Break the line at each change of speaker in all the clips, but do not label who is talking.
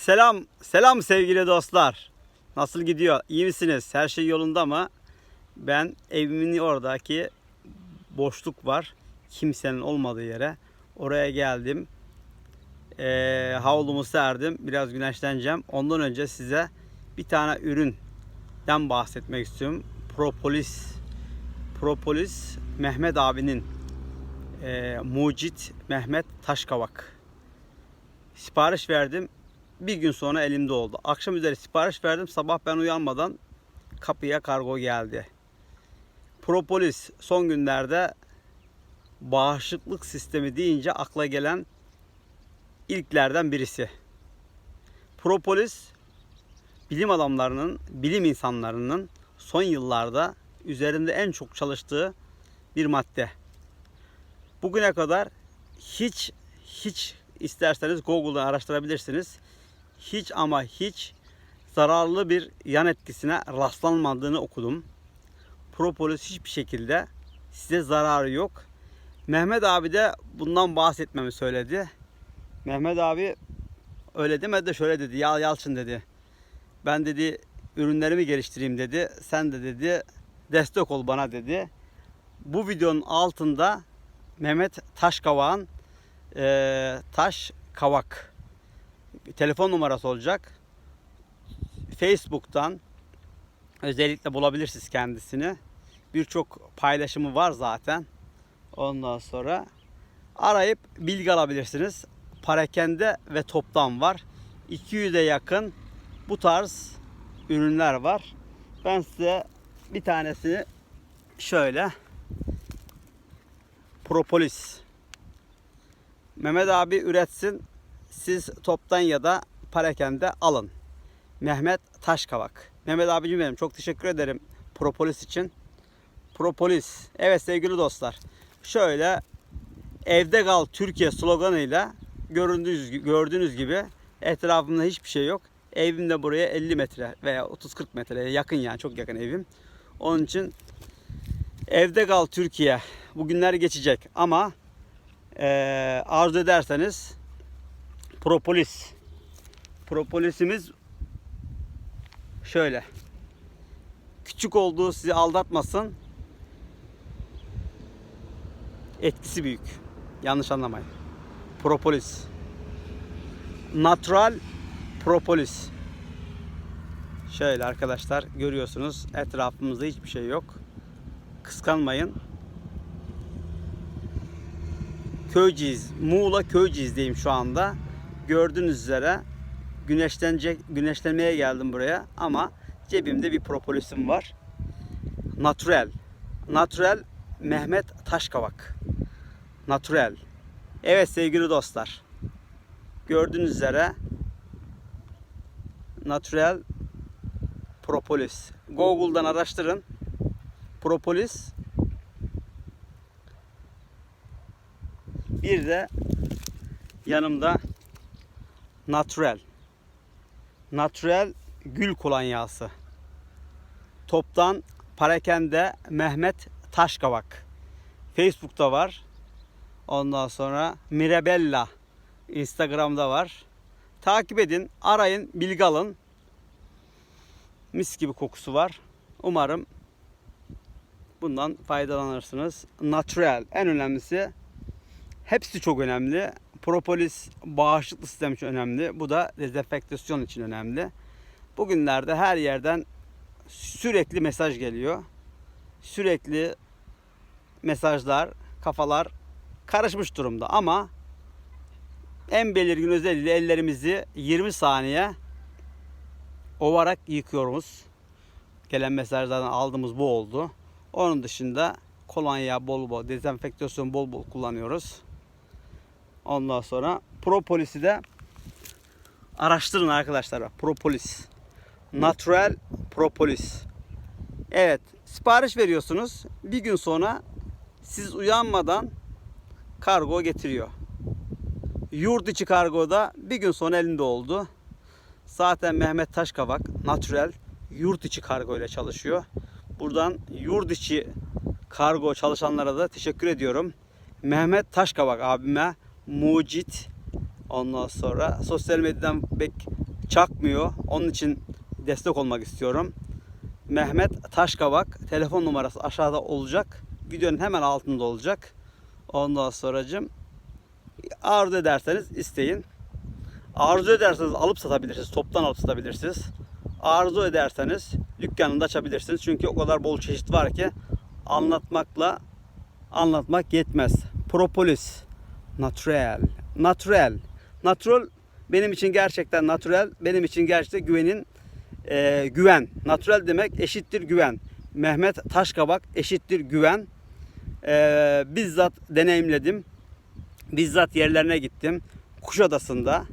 Selam, selam sevgili dostlar. Nasıl gidiyor? İyi misiniz? Her şey yolunda mı? Ben evimin oradaki boşluk var. Kimsenin olmadığı yere. Oraya geldim. Ee, havlumu serdim. Biraz güneşleneceğim. Ondan önce size bir tane üründen bahsetmek istiyorum. Propolis. Propolis Mehmet abinin e, Mucit Mehmet Taşkavak. Sipariş verdim. Bir gün sonra elimde oldu. Akşam üzeri sipariş verdim. Sabah ben uyanmadan kapıya kargo geldi. Propolis son günlerde bağışıklık sistemi deyince akla gelen ilklerden birisi. Propolis bilim adamlarının, bilim insanlarının son yıllarda üzerinde en çok çalıştığı bir madde. Bugüne kadar hiç hiç isterseniz Google'dan araştırabilirsiniz. Hiç ama hiç zararlı bir yan etkisine rastlanmadığını okudum. Propolis hiçbir şekilde size zararı yok. Mehmet abi de bundan bahsetmemi söyledi. Mehmet abi öyle demedi de şöyle dedi. Ya Yalçın dedi. Ben dedi ürünlerimi geliştireyim dedi. Sen de dedi destek ol bana dedi. Bu videonun altında Mehmet Taşkavak'ın eee Taş Kavak telefon numarası olacak. Facebook'tan özellikle bulabilirsiniz kendisini. Birçok paylaşımı var zaten. Ondan sonra arayıp bilgi alabilirsiniz. Parakende ve toptan var. 200'e yakın bu tarz ürünler var. Ben size bir tanesini şöyle propolis Mehmet abi üretsin. Siz toptan ya da parakende alın. Mehmet Taşkavak. Mehmet abicim benim çok teşekkür ederim propolis için. Propolis. Evet sevgili dostlar. Şöyle evde kal Türkiye sloganıyla göründüğünüz, gördüğünüz gibi etrafımda hiçbir şey yok. Evim de buraya 50 metre veya 30-40 metreye yakın yani çok yakın evim. Onun için evde kal Türkiye. Bugünler geçecek ama eee arzu ederseniz propolis. Propolisimiz şöyle. Küçük olduğu sizi aldatmasın. Etkisi büyük. Yanlış anlamayın. Propolis. Natural propolis. Şöyle arkadaşlar görüyorsunuz etrafımızda hiçbir şey yok. Kıskanmayın. Köyceğiz. Muğla Köyceğiz'deyim şu anda. Gördüğünüz üzere güneşlenecek güneşlemeye geldim buraya ama cebimde bir propolisim var. Natural. Natural Mehmet Taşkavak. Natural. Evet sevgili dostlar. Gördüğünüz üzere Natural Propolis. Google'dan araştırın. Propolis Bir de yanımda Natural. Natural gül kolonyası. Toptan Parakende Mehmet Taşkavak. Facebook'ta var. Ondan sonra Mirabella Instagram'da var. Takip edin, arayın, bilgi alın. Mis gibi kokusu var. Umarım bundan faydalanırsınız. Natural en önemlisi Hepsi çok önemli. Propolis bağışıklık sistemi için önemli. Bu da dezenfektasyon için önemli. Bugünlerde her yerden sürekli mesaj geliyor. Sürekli mesajlar, kafalar karışmış durumda ama en belirgin özelliği ellerimizi 20 saniye ovarak yıkıyoruz. Gelen mesajlardan aldığımız bu oldu. Onun dışında kolonya bol bol, dezenfektasyon bol bol kullanıyoruz. Ondan sonra propolisi de araştırın arkadaşlar. Propolis. Natural propolis. Evet, sipariş veriyorsunuz. Bir gün sonra siz uyanmadan kargo getiriyor. Yurt içi kargoda bir gün sonra elinde oldu. Zaten Mehmet Taşkavak Natural yurt içi kargo ile çalışıyor. Buradan yurt içi kargo çalışanlara da teşekkür ediyorum. Mehmet Taşkavak abime mucit ondan sonra sosyal medyadan pek çakmıyor. Onun için destek olmak istiyorum. Mehmet Taşkavak telefon numarası aşağıda olacak. Videonun hemen altında olacak. Ondan sonracım arzu ederseniz isteyin. Arzu ederseniz alıp satabilirsiniz. Toptan alıp satabilirsiniz. Arzu ederseniz dükkanını da açabilirsiniz. Çünkü o kadar bol çeşit var ki anlatmakla anlatmak yetmez. Propolis, natural, natural, natural benim için gerçekten natural, benim için gerçekten güvenin e, güven. Natural demek eşittir güven. Mehmet Taşkabak eşittir güven. E, bizzat deneyimledim. Bizzat yerlerine gittim. Kuşadası'nda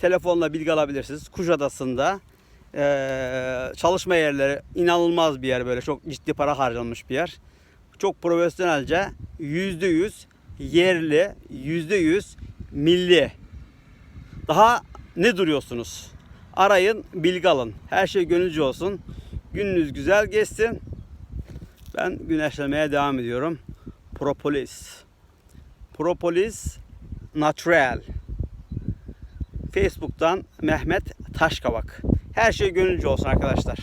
telefonla bilgi alabilirsiniz. Kuşadası'nda e, çalışma yerleri inanılmaz bir yer böyle çok ciddi para harcanmış bir yer. Çok profesyonelce yüzde yüz yerli, yüzde yüz milli. Daha ne duruyorsunuz? Arayın, bilgi alın. Her şey gönülcü olsun. Gününüz güzel geçsin. Ben güneşlemeye devam ediyorum. Propolis. Propolis Natural. Facebook'tan Mehmet Taşkavak. Her şey gönülcü olsun arkadaşlar.